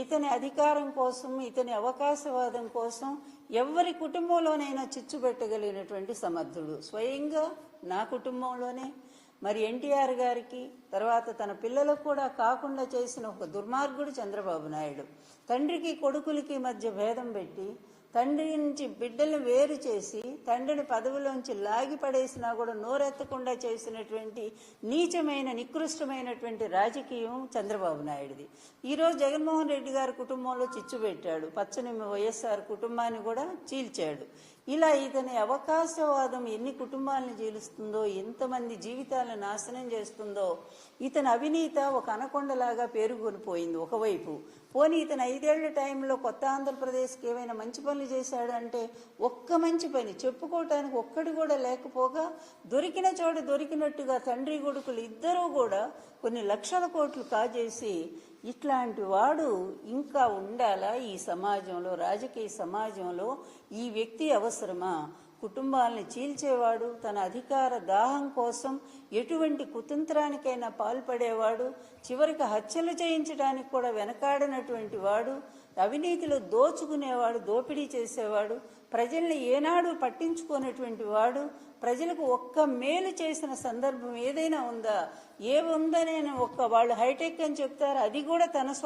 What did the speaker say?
ఇతని అధికారం కోసం ఇతని అవకాశవాదం కోసం ఎవరి కుటుంబంలోనైనా చిచ్చు పెట్టగలిగినటువంటి సమర్థుడు. స్వయంగా నా కుటుంబంలోనే. మరి ఎన్టీఆర్ గారికి తర్వాత తన పిల్లలకు కూడా కాకుండా చేసిన ఒక దుర్మార్గుడు చంద్రబాబు నాయుడు. తండ్రికి కొడుకులకి మధ్య భేదం పెట్టి తండ్రి నుంచి బిడ్డలను వేరు చేసి తండ్రిని పదవిలోంచి లాగి పడేసినా కూడా నోరెత్తకుండా చేసినటువంటి నీచమైన నికృష్టమైనటువంటి రాజకీయం చంద్రబాబు నాయుడిది. ఈరోజు జగన్మోహన్ రెడ్డి గారి కుటుంబంలో చిచ్చు పెట్టాడు. పచ్చని వైఎస్ఆర్ కుటుంబాన్ని కూడా చీల్చాడు. ఇలా ఇతని అవకాశవాదం ఎన్ని కుటుంబాలను చీలుస్తుందో ఎంతమంది జీవితాలను నాశనం చేస్తుందో ఇతని అవినీత ఒక అనకొండలాగా పేరుకొనిపోయింది ఒకవైపు. పోనీ ఇతను ఐదేళ్ళ టైంలో కొత్త ఆంధ్రప్రదేశ్కి ఏమైనా మంచి పనులు చేశాడంటే ఒక్క మంచి పని. చెప్పుకోవటానికి ఒక్కడు కూడా లేకపోగా దొరికిన చోట దొరికినట్టుగా తండ్రి కొడుకులు ఇద్దరూ కూడా కొన్ని లక్షల కోట్లు కాజేసి ఇట్లాంటి వాడు ఇంకా ఉండాలా ఈ సమాజంలో రాజకీయ సమాజంలో? ఈ వ్యక్తి అవసరమా? కుటుంబాలను చీల్చేవాడు తన అధికార దాహం కోసం ఎటువంటి కుతంత్రానికైనా పాల్పడేవాడు చివరికి హత్యలు చేయించడానికి కూడా వెనకాడనటువంటి వాడు అవినీతిలో దోచుకునేవాడు దోపిడీ చేసేవాడు ప్రజల్ని ఏనాడు పట్టించుకునేటువంటి వాడు ప్రజలకు ఒక్క మేలు చేసిన సందర్భం ఏదైనా ఉందా? ఏ ఉందనే ఒక్క వాళ్ళు హైటెక్ అని చెప్తారు అది కూడా తన